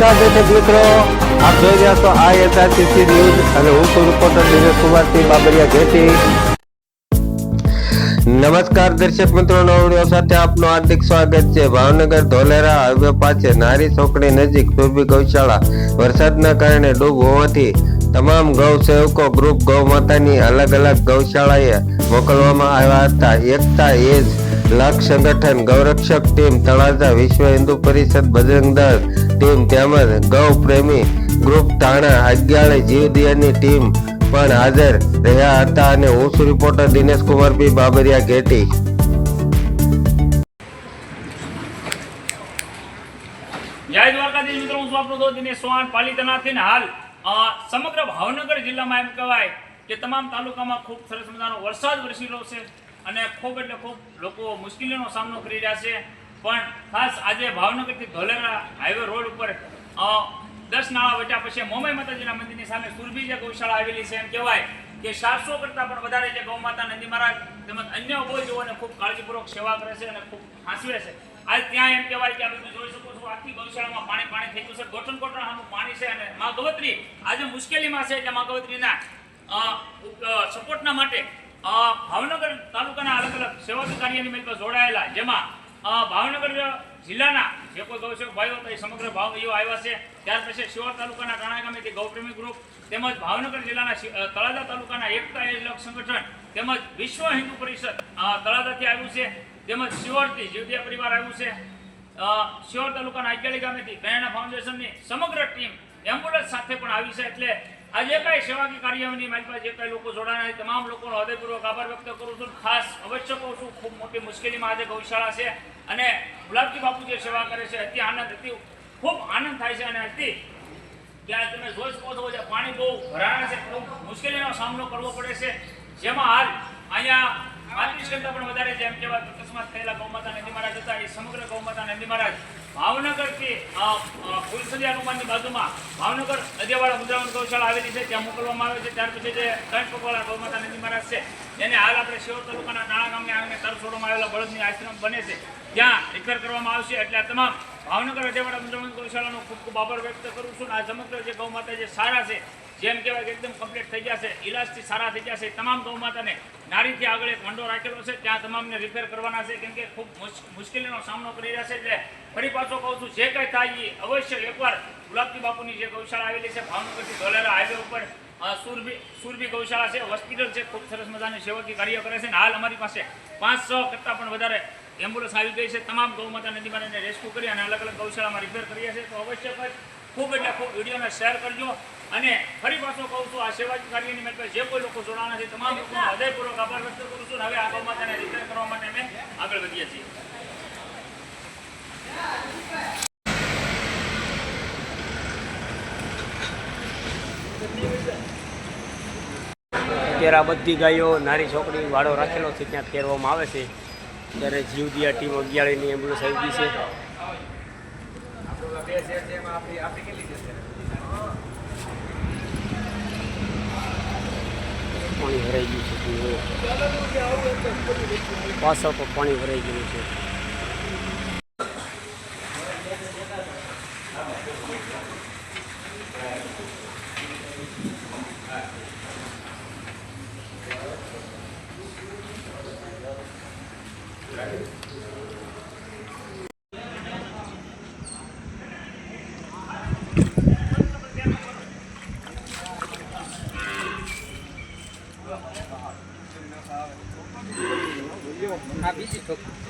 નમસ્કાર દર્શક મિત્રો. આપ જોઈ રહ્યા છો આ એસઆરટીસી ન્યૂઝ અને હું છું રિપોર્ટર દિનેશ કુમારસિંહ બાબરિયા ઘેટી. નમસ્કાર દર્શક મિત્રો નવડીઓ સાથે આપનું હાર્દિક સ્વાગત છે. ભાવનગર, ધોલેરા, હાઈવે પાસે નારી ચોકડી નજીક સુરભી ગૌશાળા. વરસાદના કારણે ડૂબ હોવાથી તમામ ગૌ સેવકો ગ્રુપ ગૌ માતાની અલગ અલગ ગૌશાળાએ મોકલવામાં આવ્યા હતા. એકતા એજ લાખ સંગઠન ગૌરક્ષક ટીમ તળાજા વિશ્વ હિન્દુ પરિષદ બજરંગ દળ ટીમ તેમજ ગૌ પ્રેમી ગ્રુપ ટાણા અગિયાર જીવદિયાની ટીમ પણ હાજર રહ્યા હતા અને હું છું રિપોર્ટર દિનેશ કુમાર બી બાબરિયા ઘેટી. જય દ્વારકાધીશ મિત્રો, હું છું દો દિનેશ ચૌહાણ. પાલિતાનાથી હાલ સમગ્ર ભાવનગર જિલ્લામાં એમ કહેવાય કે તમામ તાલુકામાં ખૂબ સરસ મજાનો વરસાદ વરસી રહ્યો છે અને ખૂબ એટલે ખૂબ લોકો મુશ્કેલીનો સામનો કરી રહ્યા છે. પણ ખાસ આજે ભાવનગરથી ધોલેરા હાઈવે રોડ ઉપર દસ નાળા વટ્યા પછી મોમાઈ માતાજીના મંદિરની સામે સુરભી જે ગૌશાળા આવેલી છે એમ કહેવાય કે સાતસો કરતાં પણ વધારે જે ગૌ માતા નંદી મહારાજ તેમજ અન્ય ગોજીઓને ખૂબ કાળજીપૂર્વક સેવા કરે છે અને ખૂબ હાંસવે છે. આજ ત્યાં એમ કહેવાય કે આપણે જોઈ શકો છો, આખી ગૌશાળામાં પાણી પાણી થઈ ગયું છે, ગોઠણ ગોઠણ આનું પાણી છે અને મા ગવત્રી આજે મુશ્કેલીમાં છે એટલે મા ગવત્રીના સપોર્ટના માટે ભાવનગર તાલુકાના અલગ અલગ સેવા કાર્યની મેં જોડાયેલા, જેમાં ભાવનગર જિલ્લાના જે કોઈ ગૌસેવક ભાઈઓ હતા એ સમગ્ર ભાવભાઈઓ આવ્યા છે. ત્યાર પછી શિવર તાલુકાના ટાણા ગામેથી ગૌપ્રેમી ગ્રુપ તેમજ ભાવનગર જિલ્લાના તળાજા તાલુકાના એકતા એ લોક સંગઠન તેમજ વિશ્વ હિન્દુ પરિષદ તળાજાથી આવ્યું છે. તેમજ શિવરથી જીવદિયા પરિવાર આવ્યું છે. અ, શિહોર તાલુકાના આઈકેલી ગામેથી પ્રેરણા ફાઉન્ડેશનની સમગ્ર ટીમ એમ્બ્યુલન્સ સાથે પણ આવી છે. એટલે આ જે કાંઈ સેવાકી કાર્યની મારી પાસે જે કાંઈ લોકો જોડાયા તમામ લોકોનો હૃદયપૂર્વક આભાર વ્યક્ત કરું છું. ખાસ અવશ્ય કહું છું, ખૂબ મોટી મુશ્કેલીમાં આજે ગૌશાળા છે અને ગુલાબજી બાપુ જે સેવા કરે છે, અતિ આનંદ, અતિ ખૂબ આનંદ થાય છે અને અતિ ત્યાં તમે જોઈ શકો છો કે પાણી બહુ ભરાણા છે મુશ્કેલીનો સામનો કરવો પડે છે. જેમાં હાલ અહીંયા પાંત્રીસ કરતા પણ વધારે જેમ કહેવાય કે અકસ્માત થયેલા ગૌમાતા નંદી મહારાજ હતા, એ સમગ્ર ગૌમાતા નંદી મહારાજ ભાવનગરથી ફુલસદી હનુમાનની બાજુમાં ભાવનગર અજેવાડા મુદ્રાવન ગૌશાળા આવેલી છે, ત્યાં મોકલવામાં આવે છે, ત્યાર પછી જે ત્રણ પગવાળા ગૌમાતા નંદી મહારાજ છે એને હાલ આપણે શિવ તાલુકાના નાણા ગામને આવીને તર છોડવામાં આવેલા બળદની આશ્રમ બને છે, ત્યાં રિપેર કરવામાં આવશે, એટલે આ તમામ ભાવનગર અજેવાડા મુદ્રાવન ગૌશાળાનો ખૂબ ખૂબ આભાર વ્યક્ત કરું છું આ સમગ્ર જે ગૌમાતા જે સારા છે જેમ કહેવાય કે એકદમ કમ્પ્લીટ થઈ છે ઇલાજથી સારા થઈ છે તમામ ગૌ માતાને નારીથી આગળ એક મંડો રાખેલો છે, ત્યાં તમામને રિપેર કરવાના છે, કેમ કે ખૂબ મુશ- મુશ્કેલીનો સામનો કરી રહ્યા છે, એટલે ફરી પાછો કહું છું, જે કંઈ થાય એ અવશ્ય એકવાર ગુલાબજી બાપુની જે ગૌશાળા આવેલી છે, ભાવનગરથી ધોલેરા હાઈવે ઉપર સુરભી સુરભી ગૌશાળા છે, હોસ્પિટલ છે, ખૂબ સરસ મજાની સેવકી કાર્ય કરે છે અને હાલ અમારી પાસે પાંચ સો કરતાં પણ વધારે એમ્બ્યુલન્સ આવી ગઈ છે. તમામ ગૌ માતા નદીમાં રેસ્ક્યુ કરી અને અલગ અલગ ગૌશાળામાં રિપેર કરીએ છીએ તો અવશ્ય ખૂબ એટલે ખૂબ વિડીયોને શેર કરજો. અને ફરી પાછો કહું છું આ સેવા કાર્યની મેં જે કોઈ લોકો જોડાણા છે તમામ લોકોનો હૃદયપૂર્વક આભાર વ્યક્ત કરું છું હવે આ બાબત માતાને રિટર્ન કરવા માટે અમે આગળ વધીએ છીએ. અત્યારે આ બધી ગાયો નારી છોકરી વાળો રાખેલો છે ત્યાં ફેરવામાં આવે છે. ત્યારે જીવદિયા ટીમ અગિયારની એમ્બ્યુલન્સ આવી ગઈ છે? પાણી ભરાઈ ગયું છે પાછળ પર પાણી ભરાઈ ગયું છે Thank you. આ બીજી ખબર